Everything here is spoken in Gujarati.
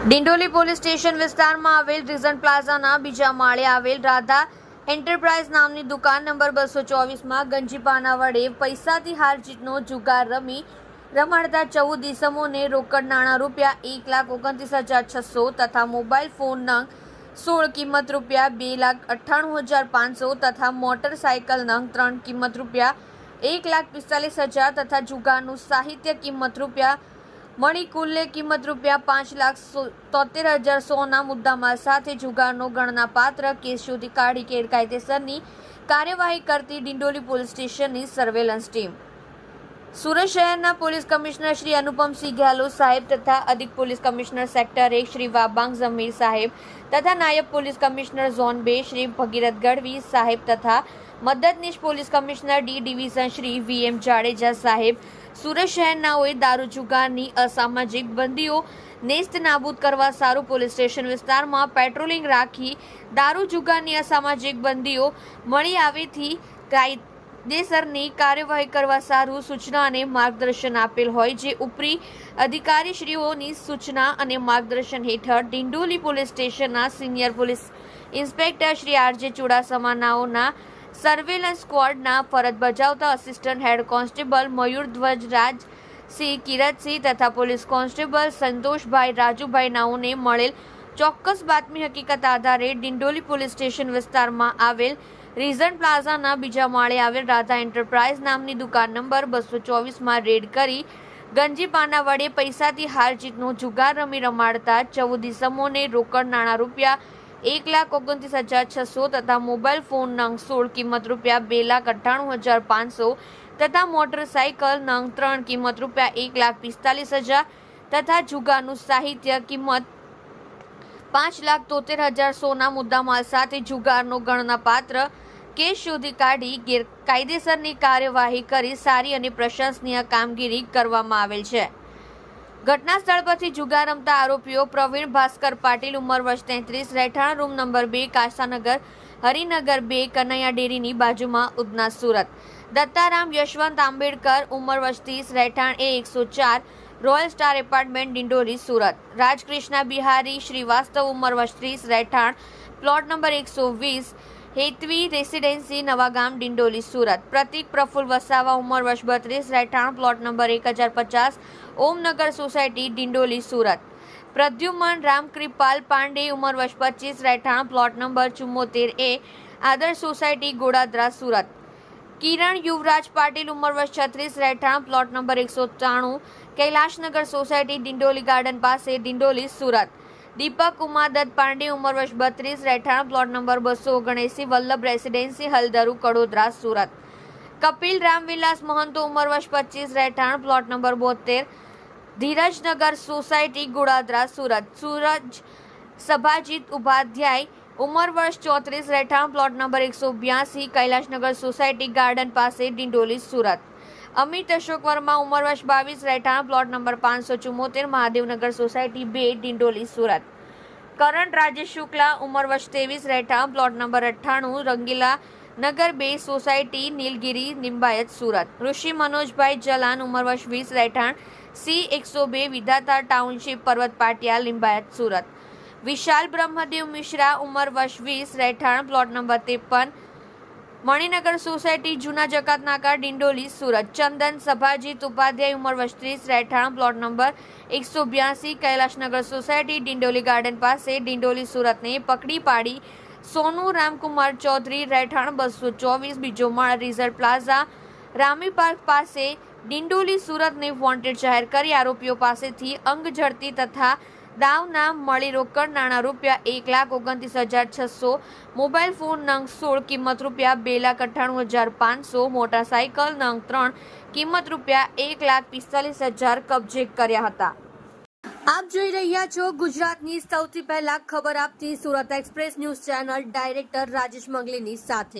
ડિંડોલી પોલીસ સ્ટેશન વિસ્તારમાં આવેલ રિઝન પ્લાઝાના બીજા માળે આવેલ રાધા એન્ટરપ્રાઇઝ નામની દુકાન નંબર બસો ચોવીસમાં ગંજીપાના વડે પૈસાથી હાર જીતનો જુગાર રમી રમાડતા ચૌદ ઇસમોને રોકડ નાણાં રૂપિયા એક લાખ ઓગણત્રીસ હજાર છસો તથા મોબાઈલ ફોન નંગ સોળ કિંમત રૂપિયા બે લાખ અઠ્ઠાણું હજાર પાંચસો તથા મોટરસાયકલ નંગ ત્રણ કિંમત રૂપિયા એક લાખ પિસ્તાલીસ હજાર તથા જુગારનું સાહિત્ય કિંમત રૂપિયા મળી કુલ્લે કિંમત રૂપિયા પાંચ લાખ તોતેર હજાર સોના મુદ્દામાલ સાથે જુગારનો ગણનાપાત્ર કેસ શોધી કાઢી ગેરકાયદેસરની કાર્યવાહી કરતી ડિંડોલી પોલીસ સ્ટેશનની સર્વેલન્સ ટીમ. સુરત શહેરના પોલીસ કમિશનર શ્રી અનુપમસિંહ ગેહલોત સાહેબ તથા અધિક પોલીસ કમિશનર સેક્ટર એક શ્રી વાબાંગ ઝમીર સાહેબ તથા નાયબ પોલીસ કમિશનર ઝોન બે શ્રી ભગીરથ ગઢવી સાહેબ તથા મદદનીશ police commissioner D division Shri V M Jadeja સાહેબ સુરત શહેરનાઓએ દારૂ જુગારની અસામાજિક બંદીઓ, નેસ્ત નાબૂદ કરવા સારું પોલીસ સ્ટેશન વિસ્તારમાં પેટ્રોલિંગ રાખી દારૂ જુગારની અસામાજિક બંદીઓ મળી આવેથી કાયદેસરની કાર્યવાહી કરવા સારું સૂચના અને માર્ગદર્શન આપેલ હોય જે ઉપરી અધિકારીશ્રીઓની સૂચના અને માર્ગદર્શન હેઠળ ડિંડોલી પોલીસ સ્ટેશનના senior police inspector Shri RJ ચુડાસમાનાઓના surveillance સ્ક્વોડના ફરજ બજાવતા અસિસ્ટન્ટ હેડ કોન્સ્ટેબલ મયુર ધ્વજરાજ સિંહ કિરતસિંહ તથા પોલીસ કોન્સ્ટેબલ સંતોષભાઈ રાજુભાઈ નાઓને મળેલ ચોક્કસ બાતમી હકીકત આધારે ડિંડોલી પોલીસ સ્ટેશન વિસ્તારમાં આવેલ રીઝન પ્લાઝાના બીજા માળે આવેલ રાધા એન્ટરપ્રાઇઝ નામની દુકાન નંબર બસો ચોવીસમાં રેડ કરી ગંજીપાના વડે પૈસાથી હાર જુગાર રમી રમાડતા ચૌદ ઇસમોને રોકડ નાણાં રૂપિયા એક લાખ ઓગણત્રીસ હજાર છસો તથા મોબાઈલ ફોન નંગ સોળ, કિંમત રૂપિયા બે લાખ અઠ્ઠાણું હજાર પાંચસો તથા મોટરસાયકલ નંગ ત્રણ, કિંમત રૂપિયા એક લાખ પિસ્તાલીસ હજાર તથા જુગારનું સાહિત્ય કિંમત પાંચ લાખ તોતેર હજાર સોના મુદ્દામાલ સાથે જુગારનો ગણનાપાત્ર કેસ શોધી કાઢી ગેરકાયદેસરની કાર્યવાહી કરી સારી અને પ્રશંસનીય કામગીરી કરવામાં આવેલ છે. ઘટના સ્થળ પરથી જુગાર રમતા આરોપીઓ પ્રવીણ ભાસ્કર પાટીલ ઉંમર વર્ષ તેત્રીસ, રહેઠાણ રૂમ નંબર બે, કાસાનગર, હરિનગર બે, કનૈયા ડેરીની બાજુમાં ઉધના સુરત. દત્તારામ યશવંત આંબેડકર ઉંમર વર્ષ ત્રીસ, રહેઠાણ એ એકસો ચાર, royal star apartment, Dindori, Surat. Rajkrishna Bihari Shrivastava ઉંમર વર્ષ ત્રીસ, રહેઠાણ પ્લોટ નંબર એકસો વીસ હેતવી રેસિડેન્સી નવાગામ ડિંડોલી, સુરત. પ્રતિક પ્રફુલ વસાવા, ઉંમર વર્ષ બત્રીસ, રહેઠાણ પ્લોટ નંબર એક હજાર પચાસ, ઓમનગર સોસાયટી, ડિંડોલી, સુરત. પ્રદ્યુમન રામકૃપાલ પાંડે, ઉંમર વર્ષ પચીસ, રહેઠાણ પ્લોટ નંબર ચુમ્મોતેર એ આદર્શ સોસાયટી, ગોડાદરા, સુરત. કિરણ યુવરાજ પાટીલ, ઉંમર વર્ષ છત્રીસ, રહેઠાણ પ્લોટ નંબર એકસો ત્રાણું કૈલાશનગર સોસાયટી, ડિંડોલી ગાર્ડન પાસે, ડિંડોલી, સુરત. દીપક ઉમાદત પાંડે ઉંમર વર્ષ બત્રીસ, રહેઠાણ પ્લોટ નંબર બસો ઓગણએંસી, વલ્લભ રેસિડેન્સી, હલદરુ, કડોદરા, સુરત. કપિલ રામવિલાસ મહંતો ઉંમર વર્ષ પચીસ, રહેઠાણ પ્લોટ નંબર બોતેર, ધીરજનગર સોસાયટી, ગુડાદરા, સુરત. સુરજ સભાજીત ઉપાધ્યાય ઉંમર વર્ષ ચોત્રીસ, રહેઠાણ પ્લોટ નંબર એકસો બ્યાસી, કૈલાશનગર સોસાયટી, ગાર્ડન પાસે, ડિંડોલી, સુરત. અમિત અશોક વર્મા, ઉંમર બાવીસ, રહેઠાણ પ્લોટ નંબર પાંચસો ચુમ્મોતેર, મહાદેવનગર સોસાયટી બે, ડિંડોલી, સુરત. કરણ રાજેશ શુક્લા, ઉંમર વર્ષ ત્રેવીસ, રહેઠાણ પ્લોટ નંબર અઠ્ઠાણું, રંગીલા નગર બે, સોસાયટી, નીલગિરી, નિંબાયત, સુરત. ઋષિ મનોજભાઈ જલાન, ઉંમર વીસ, રહેઠાણ સી એકસો બે વિધાતા ટાઉનશીપ, પર્વત પાટિયા, લિંબાયત, સુરત. વિશાલ બ્રહ્મદેવ મિશ્રા, ઉંમર વર્ષ વીસ, રહેઠાણ પ્લોટ નંબર ત્રેપન મણિનગર સોસાયટી જૂના જકાત નાકા ડિંડોલી, સુરત. ચંદન, સભાજીત ઉપાધ્યાય, ઉંમર વસ્ત્રીસ ત્રીસ રહેઠાણ, પ્લોટ નંબર એકસો બ્યાસી, કૈલાશનગર સોસાયટી, ડિંડોલી ગાર્ડન પાસે. ડિંડોલી, સુરતને પકડી પાડી સોનુ રામકુમાર ચૌધરી, રહેઠાણ બસો ચોવીસ, બીજો માળ રિઝર્વ પ્લાઝા. રામી પાર્ક પાસે ડિંડોલી, સુરતને વોન્ટેડ જાહેર કરી આરોપીઓ પાસેથી અંગ ઝડતી તથા દાવના મળી રોકડ નાણાં રૂપિયા એક લાખ ઓગણત્રીસ હજાર છસો, મોબાઈલ ફોન નંગ સોળ, કિંમત રૂપિયા બે લાખ અઠ્ઠાણું હજાર પાંચસો, મોટરસાયકલ નંગ ત્રણ, કિંમત રૂપિયા એક લાખ પિસ્તાલીસ હજાર કબજે કર્યા હતા. આપ જોઈ રહ્યા છો ગુજરાતની સૌથી પહેલા ખબર આપતી Surat express news channel, director Rajesh મંગલીની સાથે.